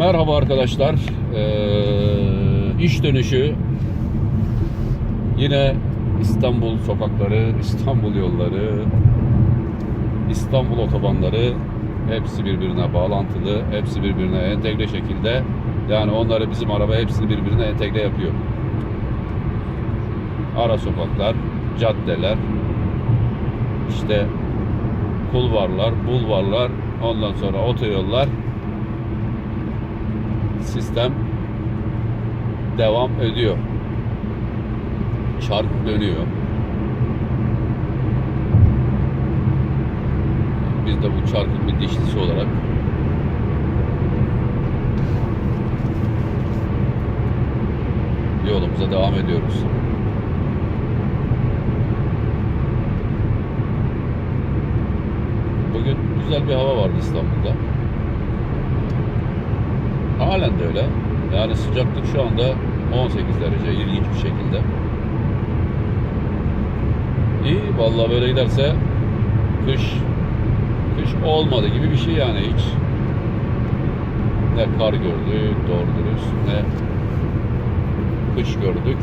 Merhaba arkadaşlar. Ee, iş dönüşü yine İstanbul sokakları, İstanbul yolları, İstanbul otobanları hepsi birbirine bağlantılı, hepsi birbirine entegre şekilde. Yani onları bizim araba hepsini birbirine entegre yapıyor. Ara sokaklar, caddeler, işte kulvarlar, bulvarlar, ondan sonra otoyollar sistem devam ediyor. Çark dönüyor. Biz de bu çarkın bir dişlisi olarak yolumuza devam ediyoruz. Bugün güzel bir hava vardı İstanbul'da. Halen de öyle. Yani sıcaklık şu anda 18 derece ilginç bir şekilde. İyi vallahi böyle giderse kış kış olmadı gibi bir şey yani hiç ne kar gördük doğru dürüst ne kış gördük.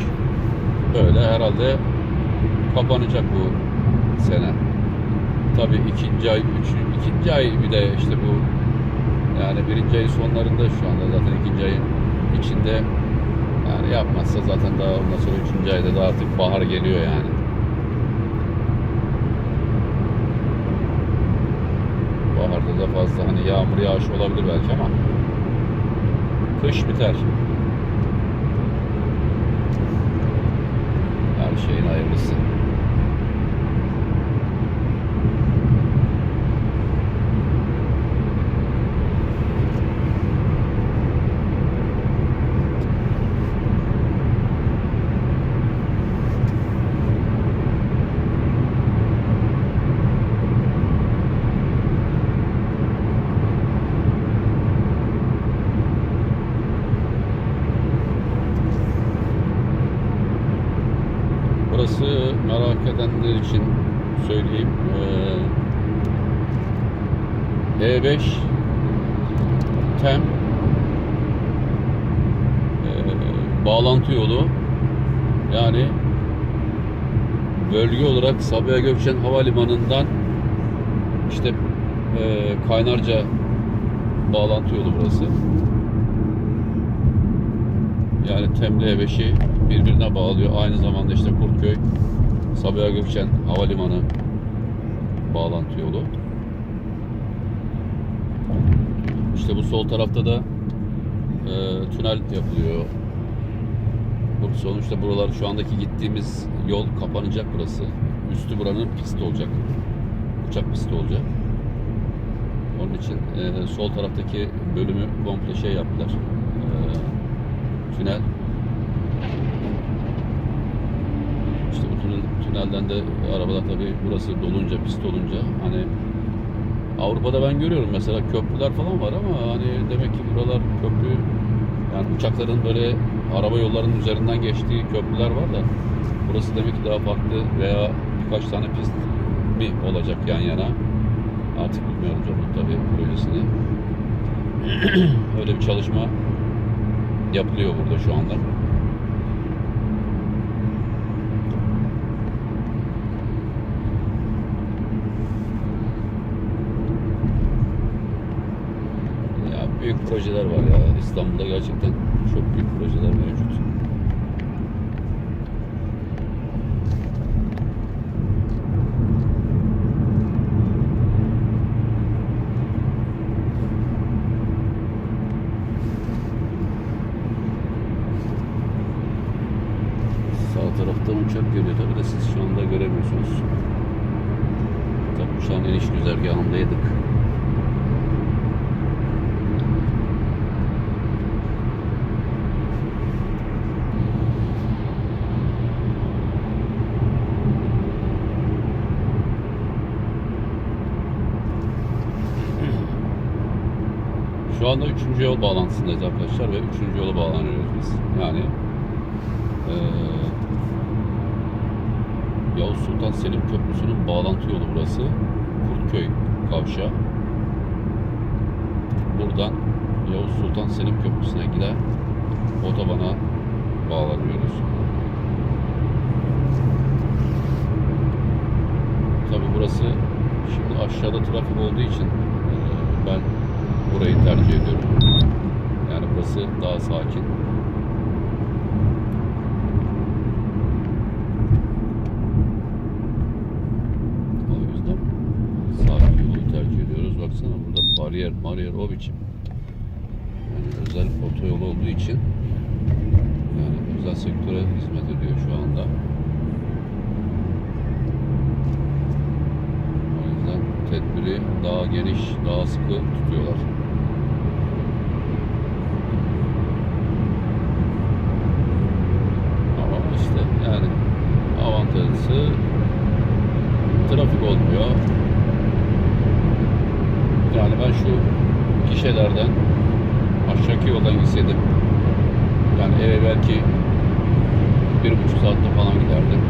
Böyle herhalde kapanacak bu sene. Tabii ikinci ay, üçüncü, ikinci ay bir de işte bu yani birinci ayın sonlarında şu anda zaten ikinci ayın içinde yani yapmazsa zaten daha ondan sonra üçüncü ayda da artık bahar geliyor yani. Baharda da fazla hani yağmur yağış olabilir belki ama kış biter. Her şeyin hayırlısı. Burası merak edenler için söyleyeyim. Ee, E5 TEM ee, bağlantı yolu yani bölge olarak Sabiha Gökçen Havalimanı'ndan işte ee, Kaynarca bağlantı yolu burası. Yani Tem'le E5'i birbirine bağlıyor. Aynı zamanda işte Kurtköy, Sabiha Gökçen Havalimanı bağlantı yolu. İşte bu sol tarafta da e, tünel yapılıyor. Bu sonuçta buralar şu andaki gittiğimiz yol kapanacak burası. Üstü buranın pist olacak. Uçak pisti olacak. Onun için e, sol taraftaki bölümü komple şey yaptılar. E, tünel. İşte bu tünel, tünelden de arabalar tabii burası dolunca, pist olunca hani Avrupa'da ben görüyorum mesela köprüler falan var ama hani demek ki buralar köprü yani uçakların böyle araba yollarının üzerinden geçtiği köprüler var da burası demek ki daha farklı veya birkaç tane pist mi olacak yan yana artık bilmiyoruz onun tabii projesini öyle bir çalışma yapılıyor burada şu anda. Ya büyük projeler var ya İstanbul'da gerçekten çok büyük projeler mevcut. Sağ taraftan uçak geliyor tabi de siz şu anda göremiyorsunuz. Tabi uçağın iniş güzergahındaydık. Şu anda 3. yol bağlantısındayız arkadaşlar ve 3. yola bağlanıyoruz biz. Yani eee Yavuz Sultan Selim Köprüsü'nün bağlantı yolu burası. Kurtköy kavşağı. Buradan Yavuz Sultan Selim Köprüsü'ne giden otobana bağlanıyoruz. Tabi burası şimdi aşağıda trafik olduğu için e, ben burayı tercih ediyorum. Yani burası daha sakin. O yüzden sakin yolu tercih ediyoruz. Baksana burada bariyer, bariyer o biçim. Yani özel otoyol olduğu için yani özel sektöre hizmet ediyor şu anda. O yüzden tedbiri daha geniş, daha sıkı tutuyorlar. Ama işte yani avantajlısı trafik olmuyor. Yani ben şu gişelerden aşağıki yoldan gitseydim yani eve belki bir buçuk saatte falan giderdim.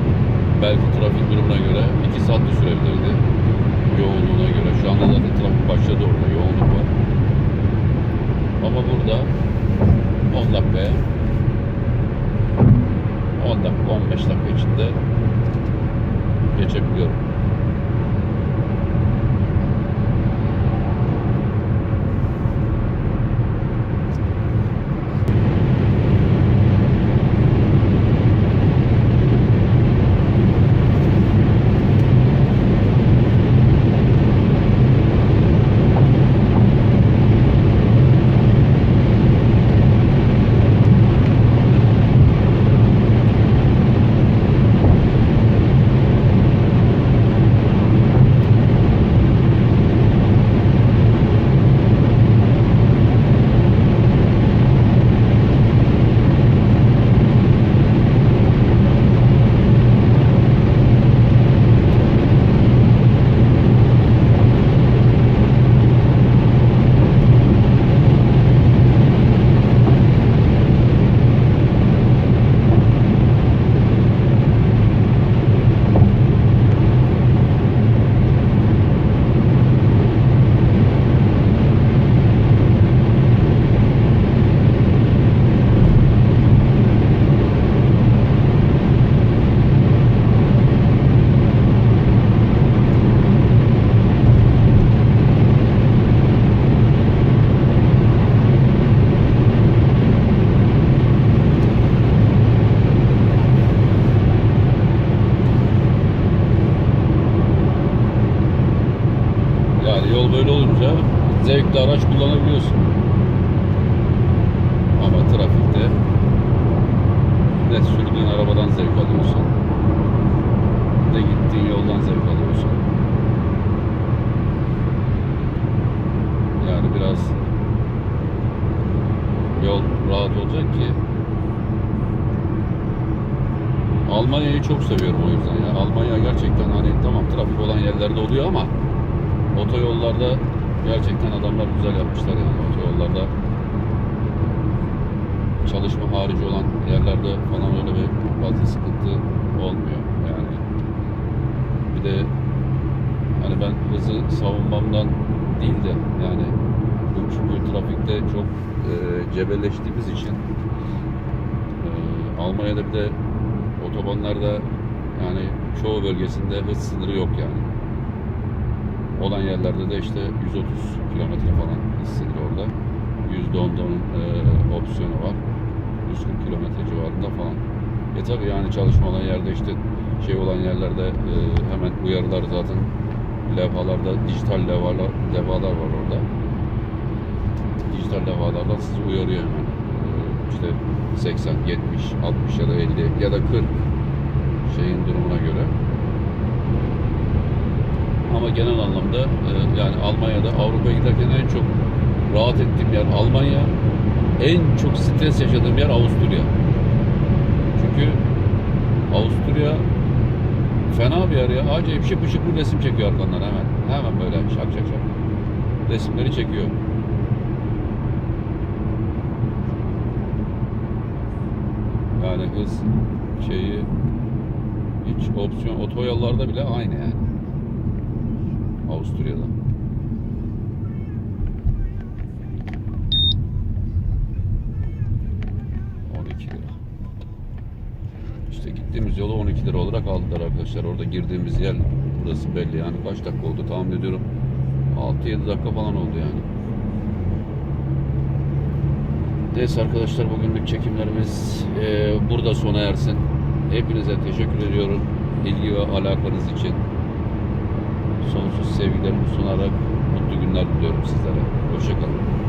Belki trafik durumuna göre iki saat de sürebilirdi. Yoğunluğuna göre. Şu anda zaten trafik başladı orada. Yoğunluk var. Ama burada 10 dakikaya 10 dakika 15 dakika içinde geçebiliyorum. Yol böyle olunca zevkli araç kullanabiliyorsun. Ama trafikte ne sürdüğün arabadan zevk alıyorsun ne gittiğin yoldan zevk alıyorsun. Yani biraz yol rahat olacak ki Almanya'yı çok seviyorum o yüzden ya. Almanya gerçekten hani tamam trafik olan yerlerde oluyor ama otoyollarda gerçekten adamlar güzel yapmışlar yani otoyollarda. Çalışma harici olan yerlerde falan öyle bir fazla sıkıntı olmuyor yani. Bir de hani ben hızı savunmamdan değil de yani bu çünkü trafikte çok e, cebelleştiğimiz için e, Almanya'da bir de otobanlarda yani çoğu bölgesinde hız sınırı yok yani olan yerlerde de işte 130 kilometre falan hız sınırı orada. %10'dan e, opsiyonu var. 140 kilometre civarında falan. E tabi yani çalışma olan yerde işte şey olan yerlerde e, hemen uyarılar zaten levhalarda dijital levhalar, levhalar var orada. Dijital levhalardan sizi uyarıyor hemen. E, işte 80, 70, 60 ya da 50 ya da 40 şeyin durumuna göre. Ama genel anlamda e, yani Almanya'da Avrupa'ya giderken en çok rahat ettiğim yer Almanya. En çok stres yaşadığım yer Avusturya. Çünkü Avusturya fena bir yer ya. Acayip şıp şıp bir resim çekiyor arkandan hemen. Hemen böyle şak şak şak. Resimleri çekiyor. Yani hız şeyi hiç opsiyon otoyollarda bile aynı yani. Avusturya'da. İşte gittiğimiz yolu 12 lira olarak aldılar arkadaşlar. Orada girdiğimiz yer burası belli yani. Kaç dakika oldu tahmin ediyorum. 6-7 dakika falan oldu yani. Neyse arkadaşlar bugünlük çekimlerimiz e, burada sona ersin. Hepinize teşekkür ediyorum. ilgi ve alakanız için. Sonsuz sevgilerimi sunarak mutlu günler diliyorum sizlere. Hoşçakalın.